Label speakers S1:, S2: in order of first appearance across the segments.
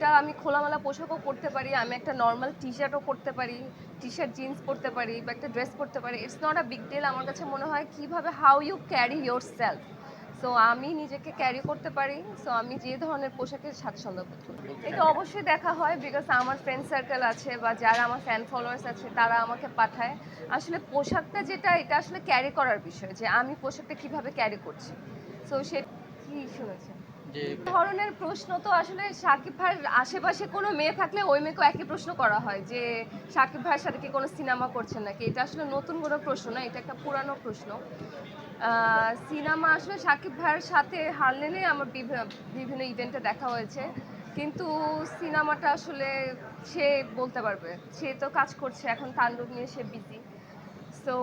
S1: এটা আমি খোলামেলা পোশাকও পরতে পারি, আমি একটা নর্মাল টি শার্টও পরতে পারি টি শার্ট জিন্স পরতে পারি বা একটা ড্রেস পরতে পারি। It's not a big deal আমার কাছে মনে হয় কীভাবে how you carry yourself so আমি নিজেকে ক্যারি করতে পারি সো আমি যে ধরনের পোশাকের স্বাচ্ছন্দ্য করি এটা অবশ্যই দেখা হয় বিকজ আমার ফ্রেন্ড সার্কেল আছে বা যারা আমার ফ্যান ফলোয়ার্স আছে, তারা আমাকে পাঠায়। আসলে পোশাকটা যেটা, এটা আসলে ক্যারি করার বিষয় যে আমি পোশাকটা কীভাবে ক্যারি করছি। সো সে কি শুনেছেন
S2: যে
S1: ধরনের প্রশ্ন তো আসলে সাকিব ভাইয়ের আশেপাশে কোনো মেয়ে থাকলে ওই মেয়েকেও একই প্রশ্ন করা হয় যে, সাকিব ভাইয়ের সাথে কি কোনো সিনেমা করছেন নাকি? এটা আসলে নতুন কোনো প্রশ্ন না, এটা একটা পুরানো প্রশ্ন। সিনেমা আসলে সাকিব ভাইয়ের সাথে হারলেনে আমার বিভি- বিভিন্ন ইভেন্টে দেখা হয়েছে। কিন্তু সিনেমাটা আসলে সে বলতে পারবে। সে তো কাজ করছে, এখন তাণ্ডব নিয়ে সে বিজি সো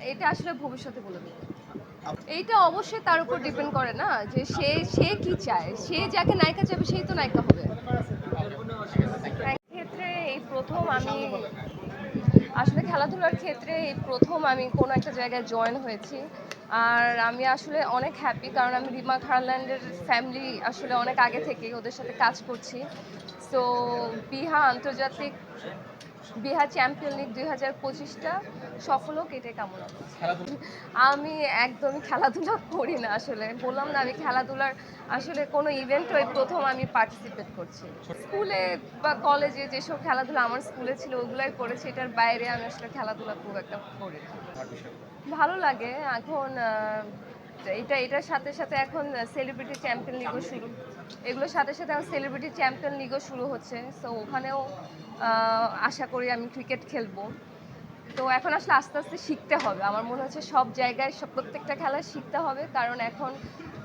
S1: এটা আসলে ভবিষ্যতে বলে দেবে। এইটা অবশ্যই তার উপর ডিপেন্ড করে না, যে সে সে কি চায়? সে যাকে নায়িকা চাইবে, সেই তো নায়িকা হবে। ক্ষেত্রে এই প্রথম আমি, আসলে খেলাধুলার ক্ষেত্রে এই প্রথম আমি কোনো একটা জায়গায় জয়েন হয়েছি। আর আমি আসলে অনেক হ্যাপি কারণ আমি রিমা খারল্যান্ডের ফ্যামিলি আসলে অনেক আগে থেকেই ওদের সাথে কাজ করছি। সো বিহা আন্তর্জাতিক বিহা চ্যাম্পিয়ন লিগ দুই হাজার পঁচিশটা সফল হোক এটাই কামনা করছি। আমি একদমই খেলাধুলা করি না আসলে। বললাম না আমি খেলাধুলার আসলে কোনো ইভেন্টও প্রথম আমি পার্টিসিপেট করছি। স্কুলে বা কলেজে যেসব খেলাধুলা আমার স্কুলে ছিল ওগুলাই করেছি। এটার বাইরে আমি আসলে খেলাধুলা খুব একটা করি ভালো লাগে। এখন এটা এটার সাথে সাথে এখন সেলিব্রিটি চ্যাম্পিয়ন লিগও শুরু। এগুলোর সাথে সাথে আমার সেলিব্রিটি চ্যাম্পিয়ন লিগও শুরু হচ্ছে। সো ওখানেও আশা করি আমি ক্রিকেট খেলব। তো এখন আসলে আস্তে আস্তে শিখতে হবে। আমার মনে হচ্ছে সব জায়গায়, সব প্রত্যেকটা খেলা শিখতে হবে। কারণ এখন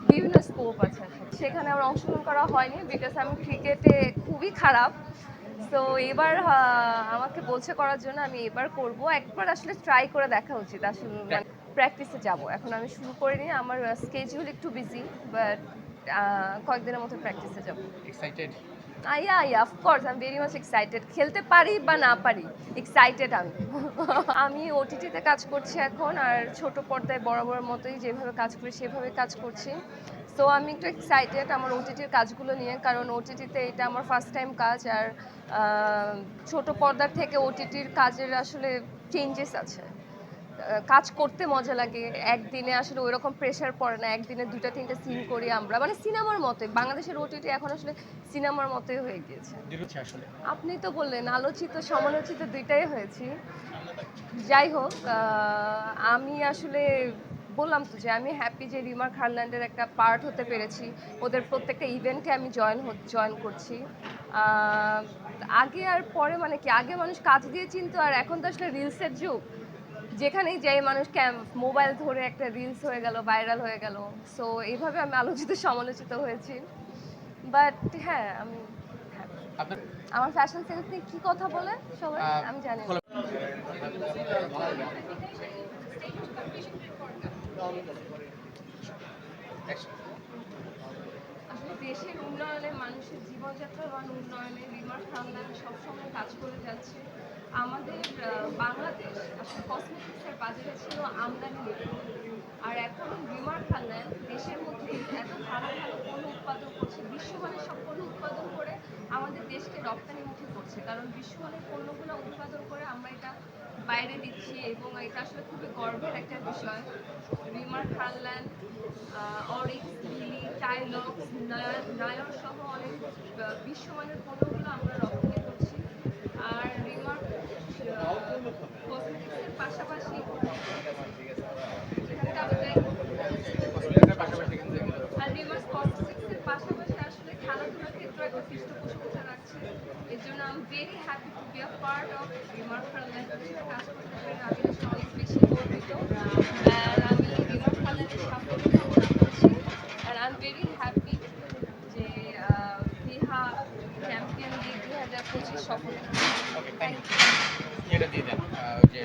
S1: বিভিন্ন স্কোপ আছে। সেখানে আমার অংশগ্রহণ করা হয়নি বিকজ আমি ক্রিকেটে খুবই খারাপ। তো এবার আমাকে বলছে করার জন্য আমি এবার করব। একবার আসলে ট্রাই করে দেখা উচিত। আসলে মানে প্র্যাকটিসে যাব। এখন আমি শুরু করিনি। আমার স্কেজুল একটু বিজি বাট কয়েকদিনের মতো প্র্যাকটিসে যাব।
S2: Excited
S1: yeah yeah of course I am very much excited খেলতে পারি বা না পারি এক্সাইটেড আমি। আমি ওটিটিতে কাজ করছি এখন আর ছোট পর্দায় বরাবর মতোই যেভাবে কাজ করি সেভাবে কাজ করছি। সো আমি একটু এক্সাইটেড আমার ওটিটির কাজগুলো নিয়ে কারণ ওটিটিতে এটা আমার ফার্স্ট টাইম কাজ আর ছোট পর্দার থেকে ওটিটির কাজের আসলে চেঞ্জেস আছে। কাজ করতে মজা লাগে। একদিনে আসলে ওই রকম প্রেশার পড়ে না একদিনে দুটা তিনটা সিন করি আমরা। মানে সিনেমার মতোই। বাংলাদেশের ওটিটি এখন আসলে সিনেমার মতোই হয়ে গিয়েছে।
S2: আসলে।
S1: আপনি তো বললেন আলোচিত সমালোচিত দুইটাই হয়েছি। যাই হোক আমি আসলে বললাম তো যে আমি হ্যাপি যে রিমা খারল্যান্ডের একটা পার্ট হতে পেরেছি। ওদের প্রত্যেকটা ইভেন্টে আমি জয়েন জয়েন করছি। আগে আর পরে মানে কি? আগে মানুষ কাজ দিয়ে চিনতো আর এখন তো আসলে রিলসের যুগ। যেখানেই যাই মানুষ মোবাইল ধরে একটা রিলস হয়ে গেল ভাইরাল হয়ে গেল সো এইভাবে আমি আলোচিত সমালোচিত হয়েছি বাট হ্যাঁ আমি। আমার ফ্যাশন সেন্স নিয়ে কি কথা বলে সবাই আমি জানি না। আসলে দেশের উন্নয়নে মানুষের জীবনযাত্রার মান উন্নয়নে রিমার খানদান সবসময় কাজ করে যাচ্ছে আমাদের বাংলাদেশ আসলে কসমেটিক্সের বাজারে ছিল আমদানি আর এখন বিমার খানদান দেশের মধ্যে এত ভালো ভালো পণ্য উৎপাদন করছে, বিশ্বমানের সব পণ্য উৎপাদন করে আমাদের দেশকে রপ্তানিমুখী করছে। কারণ বিশ্বমানের পণ্যগুলো উৎপাদন করে আমরা এটা বাইরে দিচ্ছি এবং এটা আসলে খুবই গর্বের একটা বিষয়। রিমার খানল্যান্ড অরিক্স লিলি টাইলক্স নায়র সহ অনেক বিশ্বমানের পণ্যগুলো আমরা রপ্তানি করছি আর রিমার কসমেটিক্সের পাশাপাশি এখানে যাবে যাই।
S2: কসমেটিক্সের পাশাপাশি কিন্তু এগুলো
S1: আর রিভার্স কসমেটিক্সের পাশাপাশি আসলে খেলাধুলার ক্ষেত্রে একটা পৃষ্ঠপোষকতা রাখছে এর জন্য very happy to be a part of রিমার সাথে কাজ আমি অনেক বেশি গর্বিত আর আমি রিমার খানল্যান্ডের সাফল্য কামনা করছি ভেরি হ্যাপি যে বিহা চ্যাম্পিয়ন লিগ দুই হাজার পঁচিশ সফল
S2: থ্যাংক ইউ এটা দিয়ে দেন যে